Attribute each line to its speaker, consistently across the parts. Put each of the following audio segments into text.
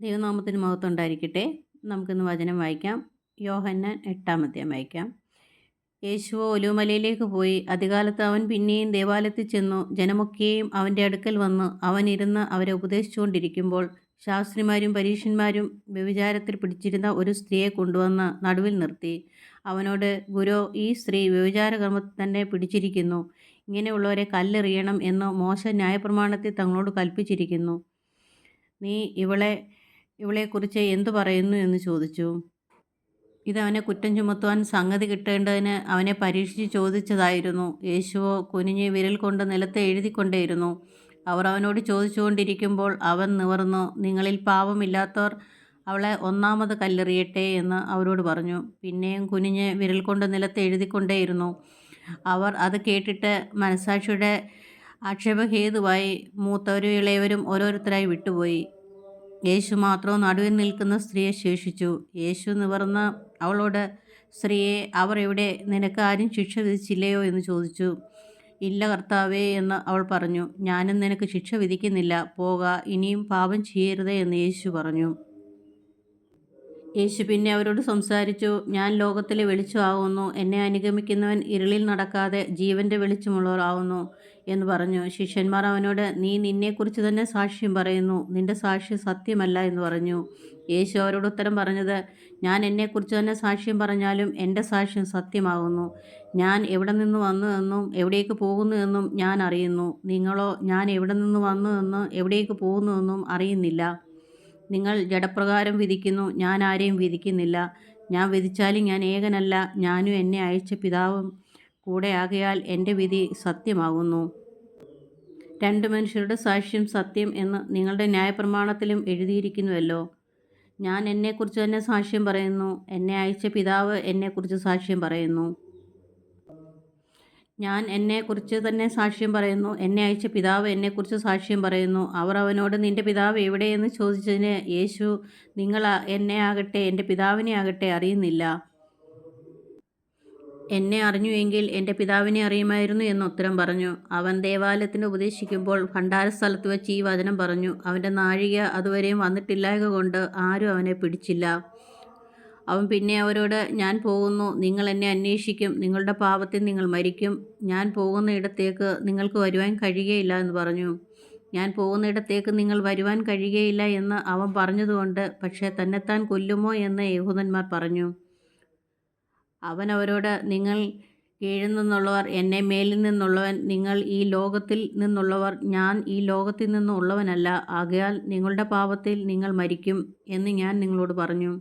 Speaker 1: ദൈവനാമത്തിന് മഹത്വമുണ്ടായിരിക്കട്ടെ നമുക്കിന്ന് വചനം വായിക്കാം. യോഹന്നാൻ എട്ടാമത്തെ വായിക്കാം. യേശുവോ ഒലുമലയിലേക്ക് പോയി. അധികാലത്ത് അവൻ പിന്നെയും ദേവാലയത്തിൽ ചെന്നു. ജനമൊക്കെയും അവന്റെ അടുക്കൽ വന്ന് അവൻ ഇരുന്ന് അവരെ ഉപദേശിച്ചുകൊണ്ടിരിക്കുമ്പോൾ ശാസ്ത്രിമാരും പരീക്ഷന്മാരും വ്യവിചാരത്തിൽ പിടിച്ചിരുന്ന ഒരു സ്ത്രീയെ കൊണ്ടുവന്ന് നടുവിൽ നിർത്തി. അവനോട് ഗുരു ഈ സ്ത്രീ വ്യഭിചാര കർമ്മത്തിൽ തന്നെ പിടിച്ചിരിക്കുന്നു. ഇങ്ങനെയുള്ളവരെ കല്ലെറിയണം എന്ന് മോശ ന്യായപ്രമാണത്തിൽ തങ്ങളോട് കൽപ്പിച്ചിരിക്കുന്നു. നീ ഇവളെ ഇവളെക്കുറിച്ച് എന്തു പറയുന്നു എന്ന് ചോദിച്ചു. ഇത് അവനെ കുറ്റം ചുമത്തുവാൻ സംഗതി കിട്ടേണ്ടതിന് അവനെ പരീക്ഷിച്ച് ചോദിച്ചതായിരുന്നു. യേശുവോ കുനിഞ്ഞ് വിരൽ കൊണ്ട് നിലത്ത് എഴുതിക്കൊണ്ടേയിരുന്നു. അവർ അവനോട് ചോദിച്ചുകൊണ്ടിരിക്കുമ്പോൾ അവൻ നിവർന്നു നിങ്ങളിൽ പാപമില്ലാത്തവർ അവളെ ഒന്നാമത് കല്ലെറിയട്ടെ എന്ന് അവരോട് പറഞ്ഞു. പിന്നെയും കുനിഞ്ഞ് വിരൽ കൊണ്ട് നിലത്ത് എഴുതിക്കൊണ്ടേയിരുന്നു. അവർ അത് കേട്ടിട്ട് മനസാക്ഷിയുടെ ആക്ഷേപഹേതുവായി മൂത്തവരും ഇളയവരും ഓരോരുത്തരായി വിട്ടുപോയി. യേശു മാത്രം നടുവിൽ നിൽക്കുന്ന സ്ത്രീയെ ശേഷിച്ചു. യേശു നിവർന്ന് അവളോട് സ്ത്രീയെ അവർ എവിടെ? നിനക്ക് ആരും ശിക്ഷ വിധിച്ചില്ലയോ? എന്ന് ചോദിച്ചു. ഇല്ല കർത്താവേ എന്ന് അവൾ പറഞ്ഞു. ഞാനും നിനക്ക് ശിക്ഷ വിധിക്കുന്നില്ല. പോക ഇനിയും പാപം ചെയ്യരുതേ എന്ന് യേശു പറഞ്ഞു. യേശു പിന്നെ അവരോട് സംസാരിച്ചു. ഞാൻ ലോകത്തിലെ വെളിച്ചമാകുന്നു എന്നെ അനുഗമിക്കുന്നവൻ ഇരുളിൽ നടക്കാതെ ജീവന്റെ വെളിച്ചമുള്ളവരാകുന്നു എന്ന് പറഞ്ഞു. ശിഷ്യന്മാർ അവനോട് നീ നിന്നെക്കുറിച്ച് തന്നെ സാക്ഷ്യം പറയുന്നു. നിന്റെ സാക്ഷ്യം സത്യമല്ല എന്ന് പറഞ്ഞു. യേശു അവരോട് ഉത്തരം പറഞ്ഞത് ഞാൻ എന്നെക്കുറിച്ച് തന്നെ സാക്ഷ്യം പറഞ്ഞാലും എന്റെ സാക്ഷ്യം സത്യമാകുന്നു. ഞാൻ എവിടെ നിന്ന് വന്നു എന്നും എവിടേക്ക് പോകുന്നു എന്നും ഞാൻ അറിയുന്നു. നിങ്ങളോ ഞാൻ എവിടെ നിന്ന് വന്നു എന്ന് എവിടേക്ക് പോകുന്നു എന്നും അറിയുന്നില്ല. നിങ്ങൾ ജഡപ്രകാരം വിധിക്കുന്നു ഞാൻ ആരെയും വിധിക്കുന്നില്ല. ഞാൻ വിധിച്ചാലും ഞാൻ ഏകനല്ല. ഞാനും എന്നെ അയച്ച പിതാവും കൂടെ ആകയാൽ എന്റെ വിധി സത്യമാകുന്നു. രണ്ട് മനുഷ്യരുടെ സാക്ഷ്യം സത്യം എന്ന് നിങ്ങളുടെ ന്യായപ്രമാണത്തിലും എഴുതിയിരിക്കുന്നുവല്ലോ. ഞാൻ എന്നെക്കുറിച്ച് തന്നെ സാക്ഷ്യം പറയുന്നു. എന്നെ അയച്ച പിതാവ് എന്നെക്കുറിച്ച് സാക്ഷ്യം പറയുന്നു. ഞാൻ എന്നെക്കുറിച്ച് തന്നെ സാക്ഷ്യം പറയുന്നു. എന്നെ അയച്ച പിതാവ് എന്നെക്കുറിച്ച് സാക്ഷ്യം പറയുന്നു. അവർ അവനോട് നിന്റെ പിതാവ് എവിടെയെന്ന് ചോദിച്ചതിന് യേശു നിങ്ങൾ എന്നെ ആകട്ടെ എന്റെ പിതാവിനെ ആകട്ടെ അറിയുന്നില്ല. എന്നെ അറിഞ്ഞുവെങ്കിൽ എന്റെ പിതാവിനെ അറിയുമായിരുന്നു എന്ന് ഉത്തരം പറഞ്ഞു. അവൻ ദേവാലയത്തിന് ഉപദേശിക്കുമ്പോൾ ഭണ്ഡാരസ്ഥലത്ത് വെച്ച് ഈ വചനം പറഞ്ഞു. അവന്റെ നാഴിക അതുവരെയും വന്നിട്ടില്ലായക കൊണ്ട് ആരും അവനെ പിടിച്ചില്ല. അവൻ പിന്നെ അവരോട് ഞാൻ പോകുന്നു. നിങ്ങൾ എന്നെ അന്വേഷിക്കും. നിങ്ങളുടെ പാപത്തിൽ നിങ്ങൾ മരിക്കും. ഞാൻ പോകുന്ന ഇടത്തേക്ക് നിങ്ങൾക്ക് വരുവാൻ കഴിയുകയില്ല എന്ന് പറഞ്ഞു. ഞാൻ പോകുന്നിടത്തേക്ക് നിങ്ങൾ വരുവാൻ കഴിയുകയില്ല എന്ന് അവൻ പറഞ്ഞതുകൊണ്ട് പക്ഷേ തന്നെത്താൻ കൊല്ലുമോ എന്ന് യഹൂദന്മാർ പറഞ്ഞു. അവൻ അവരോട് നിങ്ങൾ കീഴിൽ നിന്നുള്ളവർ എന്നെ മേലിൽ നിന്നുള്ളവൻ നിങ്ങൾ ഈ ലോകത്തിൽ നിന്നുള്ളവർ ഞാൻ ഈ ലോകത്തിൽ നിന്നുള്ളവനല്ല ആകയാൽ നിങ്ങളുടെ പാപത്തിൽ നിങ്ങൾ മരിക്കും എന്ന് ഞാൻ നിങ്ങളോട് പറഞ്ഞു.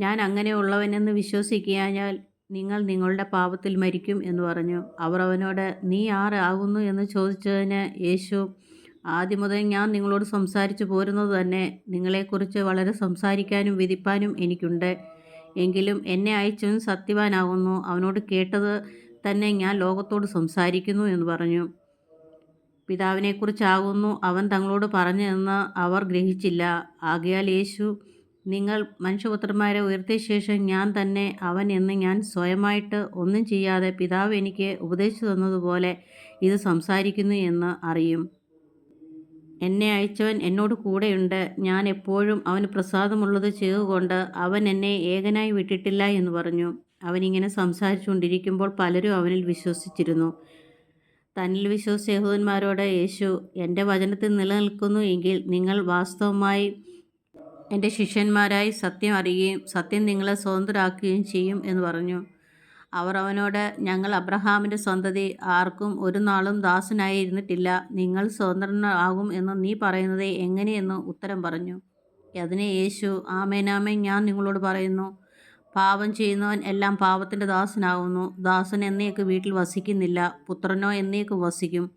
Speaker 1: ഞാൻ അങ്ങനെയുള്ളവനെന്ന് വിശ്വസിക്കാഞ്ഞാൽ നിങ്ങൾ നിങ്ങളുടെ പാപത്തിൽ മരിക്കും എന്ന് പറഞ്ഞു. അവർ അവനോട് നീ ആരാകുന്നു എന്ന് ചോദിച്ചതിന് യേശു ആദ്യം മുതൽ ഞാൻ നിങ്ങളോട് സംസാരിച്ചു പോരുന്നത് തന്നെ നിങ്ങളെക്കുറിച്ച് വളരെ സംസാരിക്കാനും വിധിപ്പാനും എനിക്കുണ്ട്. എങ്കിലും എന്നെ അയച്ചവൻ സത്യവാനാകുന്നു. അവനോട് കേട്ടത് തന്നെ ഞാൻ ലോകത്തോട് സംസാരിക്കുന്നു എന്ന് പറഞ്ഞു. പിതാവിനെക്കുറിച്ചാകുന്നു അവൻ തങ്ങളോട് പറഞ്ഞതെന്ന് അവർ ഗ്രഹിച്ചില്ല. ആകയാൽ യേശു നിങ്ങൾ മനുഷ്യപുത്രന്മാരെ ഉയർത്തിയ ശേഷം ഞാൻ തന്നെ അവൻ എന്ന് ഞാൻ സ്വയമായിട്ട് ഒന്നും ചെയ്യാതെ പിതാവ് എനിക്ക് ഉപദേശിച്ചു തന്നതുപോലെ ഇത് സംസാരിക്കുന്നു എന്ന് അറിയും. എന്നെ അയച്ചവൻ എന്നോട് കൂടെയുണ്ട്. ഞാൻ എപ്പോഴും അവന് പ്രസാദമുള്ളത് ചെയ്തുകൊണ്ട് അവൻ എന്നെ ഏകനായി വിട്ടിട്ടില്ല എന്ന് പറഞ്ഞു. അവനിങ്ങനെ സംസാരിച്ചുകൊണ്ടിരിക്കുമ്പോൾ പലരും അവനിൽ വിശ്വസിച്ചിരുന്നു. തന്നിൽ വിശ്വസിച്ച യഹൂദന്മാരോട് യേശു എന്റെ വചനത്തിൽ നിലനിൽക്കുന്നു എങ്കിൽ നിങ്ങൾ വാസ്തവമായി എന്റെ ശിഷ്യന്മാരായി സത്യം അറിയുകയും സത്യം നിങ്ങളെ സ്വതന്ത്രരാക്കുകയും ചെയ്യും എന്ന് പറഞ്ഞു. അവർ അവനോട് ഞങ്ങൾ അബ്രഹാമിന്റെ സ്വന്തതി ആർക്കും ഒരു നാളും ദാസനായിരുന്നിട്ടില്ല നിങ്ങൾ സ്വതന്ത്രനാകും എന്ന് നീ പറയുന്നത് എങ്ങനെയെന്ന് ഉത്തരം പറഞ്ഞു. അതിനെ യേശു ആമേനാമേ ഞാൻ നിങ്ങളോട് പറയുന്നു. പാപം ചെയ്യുന്നവൻ എല്ലാം പാപത്തിന്റെ ദാസനാകുന്നു. ദാസൻ എന്നേക്ക് വീട്ടിൽ വസിക്കുന്നില്ല. പുത്രനോ എന്നേക്ക് വസിക്കും.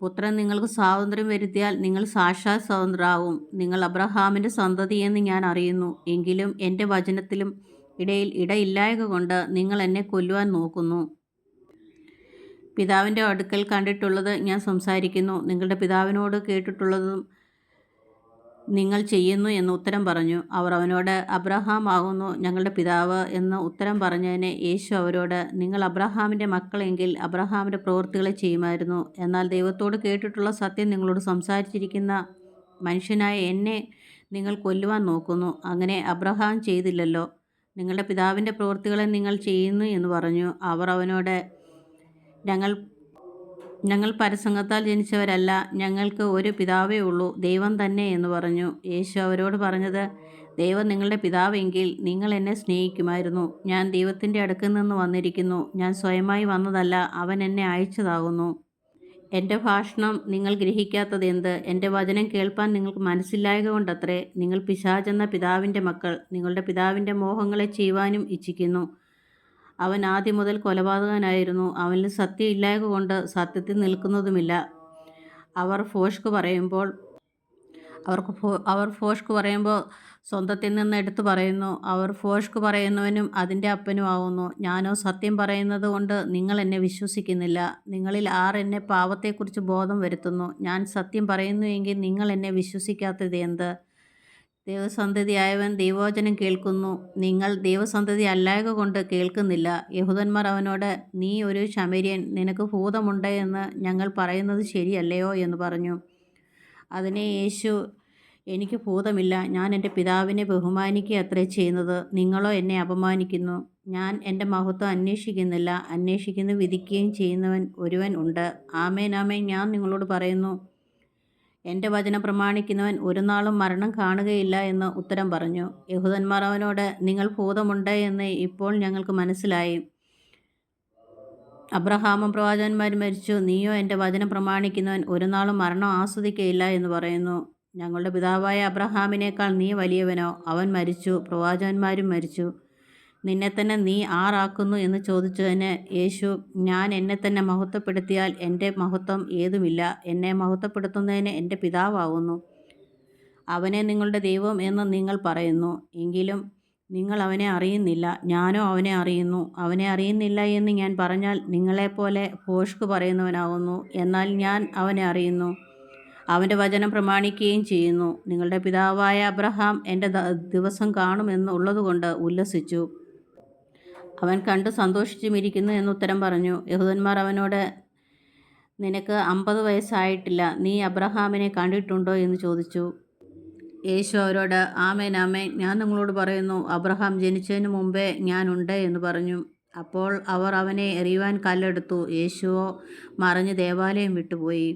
Speaker 1: പുത്രൻ നിങ്ങൾക്ക് സ്വാതന്ത്ര്യം വരുത്തിയാൽ നിങ്ങൾ സാക്ഷാത് സ്വതന്ത്രരാകും. നിങ്ങൾ അബ്രഹാമിന്റെ സന്തതിയെന്ന് ഞാൻ അറിയുന്നു. എങ്കിലും എന്റെ വചനത്തിലും ഇടയിൽ ഇടയില്ലായക കൊണ്ട് നിങ്ങൾ എന്നെ കൊല്ലുവാൻ നോക്കുന്നു. പിതാവിന്റെ അടുക്കൽ കണ്ടിട്ടുള്ളത് ഞാൻ സംസാരിക്കുന്നു. നിങ്ങളുടെ പിതാവിനോട് കേട്ടിട്ടുള്ളതും നിങ്ങൾ ചെയ്യുന്നു എന്ന് ഉത്തരം പറഞ്ഞു. അവർ അവനോട് അബ്രഹാം ആകുന്നു ഞങ്ങളുടെ പിതാവ് എന്ന് ഉത്തരം പറഞ്ഞതിന് യേശു അവരോട് നിങ്ങൾ അബ്രഹാമിന്റെ മക്കളെങ്കിൽ അബ്രഹാമിന്റെ പ്രവൃത്തികളെ ചെയ്യുമായിരുന്നു. എന്നാൽ ദൈവത്തോട് കേട്ടിട്ടുള്ള സത്യം നിങ്ങളോട് സംസാരിച്ചിരിക്കുന്ന മനുഷ്യനായ എന്നെ നിങ്ങൾ കൊല്ലുവാൻ നോക്കുന്നു. അങ്ങനെ അബ്രഹാം ചെയ്തില്ലല്ലോ. നിങ്ങളുടെ പിതാവിന്റെ പ്രവൃത്തികളെ നിങ്ങൾ ചെയ്യുന്നു എന്ന് പറഞ്ഞു. അവർ അവനോട് ഞങ്ങൾ ഞങ്ങൾ പരസംഗത്താൽ ജനിച്ചവരല്ല ഞങ്ങൾക്ക് ഒരു പിതാവേ ഉള്ളൂ ദൈവം തന്നെ എന്ന് പറഞ്ഞു. യേശു അവരോട് പറഞ്ഞത് ദൈവം നിങ്ങളുടെ പിതാവെങ്കിൽ നിങ്ങൾ എന്നെ സ്നേഹിക്കുമായിരുന്നു. ഞാൻ ദൈവത്തിന്റെ അടുക്കിൽ നിന്ന് വന്നിരിക്കുന്നു. ഞാൻ സ്വയമായി വന്നതല്ല അവൻ എന്നെ അയച്ചതാകുന്നു. എന്റെ ഭാഷണം നിങ്ങൾ ഗ്രഹിക്കാത്തത് എന്ത്? എന്റെ വചനം കേൾപ്പാൻ നിങ്ങൾക്ക് മനസ്സില്ലായക കൊണ്ടത്രേ നിങ്ങൾ പിശാചെന്ന പിതാവിന്റെ മക്കൾ നിങ്ങളുടെ പിതാവിന്റെ മോഹങ്ങളെ ചെയ്യുവാനും ഇച്ഛിക്കുന്നു. അവൻ ആദ്യം മുതൽ കൊലപാതകനായിരുന്നു. അവനിൽ സത്യം ഇല്ലായക കൊണ്ട് സത്യത്തിൽ നിൽക്കുന്നതുമില്ല. അവർ ഫോഷ്ക്ക് പറയുമ്പോൾ അവർക്ക് അവർ ഫോഷ്ക്ക് പറയുമ്പോൾ സ്വന്തത്തിൽ നിന്ന് എടുത്തു പറയുന്നു. അവർ ഫോഷ്ക്ക് പറയുന്നവനും അതിന്റെ അപ്പനും ആവുന്നു. ഞാനോ സത്യം പറയുന്നത് കൊണ്ട് നിങ്ങൾ എന്നെ വിശ്വസിക്കുന്നില്ല. നിങ്ങളിൽ ആർ എന്നെ പാവത്തെക്കുറിച്ച് ബോധം വരുത്തുന്നു? ഞാൻ സത്യം പറയുന്നുവെങ്കിൽ നിങ്ങൾ എന്നെ വിശ്വസിക്കാത്തത് എന്ത്? ദൈവസന്തതിയായവൻ ദൈവോചനം കേൾക്കുന്നു. നിങ്ങൾ ദൈവസന്തതി അല്ലായക കൊണ്ട് കേൾക്കുന്നില്ല. യഹൂദന്മാർ അവനോട് നീ ഒരു ശമര്യൻ നിനക്ക് ഭൂതമുണ്ട് എന്ന് ഞങ്ങൾ പറയുന്നത് ശരിയല്ലയോ എന്ന് പറഞ്ഞു. അതിനെ യേശു എനിക്ക് ഭൂതമില്ല. ഞാൻ എന്റെ പിതാവിനെ ബഹുമാനിക്കുക അത്രേ ചെയ്യുന്നത്. നിങ്ങളോ എന്നെ അപമാനിക്കുന്നു. ഞാൻ എന്റെ മഹത്വം അന്വേഷിക്കുന്നില്ല. അന്വേഷിക്കുന്ന വിധിക്കുകയും ചെയ്യുന്നവൻ ഒരുവൻ ഉണ്ട്. ആമേനാമേ ഞാൻ നിങ്ങളോട് പറയുന്നു എന്റെ വചനം പ്രമാണിക്കുന്നവൻ ഒരു നാളും മരണം കാണുകയില്ല എന്ന് ഉത്തരം പറഞ്ഞു. യഹൂദന്മാർ അവനോട് നിങ്ങൾ ഭൂതമുണ്ട് എന്ന് ഇപ്പോൾ ഞങ്ങൾക്ക് മനസ്സിലായി. അബ്രഹാമും പ്രവാചകന്മാരും മരിച്ചു. നീയോ എന്റെ വചനം പ്രമാണിക്കുന്നവൻ ഒരു നാളും മരണം ആസ്വദിക്കയില്ല എന്ന് പറയുന്നു. ഞങ്ങളുടെ പിതാവായ അബ്രഹാമിനേക്കാൾ നീ വലിയവനോ? അവൻ മരിച്ചു. പ്രവാചകന്മാരും മരിച്ചു. നിന്നെ തന്നെ നീ ആറാക്കുന്നു എന്ന് ചോദിച്ചതിന് യേശു ഞാൻ എന്നെ തന്നെ മഹത്വപ്പെടുത്തിയാൽ എന്റെ മഹത്വം ഏതുമില്ല. എന്നെ മഹത്വപ്പെടുത്തുന്നതിന് എന്റെ പിതാവാകുന്നു അവനെ നിങ്ങളുടെ ദൈവം എന്ന് നിങ്ങൾ പറയുന്നു. എങ്കിലും നിങ്ങൾ അവനെ അറിയുന്നില്ല. ഞാനോ അവനെ അറിയുന്നു. അവനെ അറിയുന്നില്ല എന്ന് ഞാൻ പറഞ്ഞാൽ നിങ്ങളെപ്പോലെ ഭോഷ്ക് പറയുന്നവനാകുന്നു. എന്നാൽ ഞാൻ അവനെ അറിയുന്നു. അവന്റെ വചനം പ്രമാണിക്കുകയും ചെയ്യുന്നു. നിങ്ങളുടെ പിതാവായ അബ്രഹാം എന്റെ ദിവസം കാണുമെന്നുള്ളതുകൊണ്ട് ഉല്ലസിച്ചു. അവൻ കണ്ട് സന്തോഷിച്ചും ഇരിക്കുന്നു എന്നുത്തരം പറഞ്ഞു. യഹൂദന്മാർ അവനോട് നിനക്ക് അമ്പത് വയസ്സായിട്ടില്ല. നീ അബ്രഹാമിനെ കണ്ടിട്ടുണ്ടോ? എന്ന് ചോദിച്ചു. യേശു അവരോട് ആമേൻ ആമേൻ. ഞാൻ നിങ്ങളോട് പറയുന്നു അബ്രഹാം ജനിച്ചതിന് മുമ്പേ ഞാനുണ്ട് എന്ന് പറഞ്ഞു. അപ്പോൾ അവർ അവനെ എറിയുവാൻ കല്ലെടുത്തു. യേശുവോ മറിഞ്ഞ് ദേവാലയം വിട്ടുപോയി.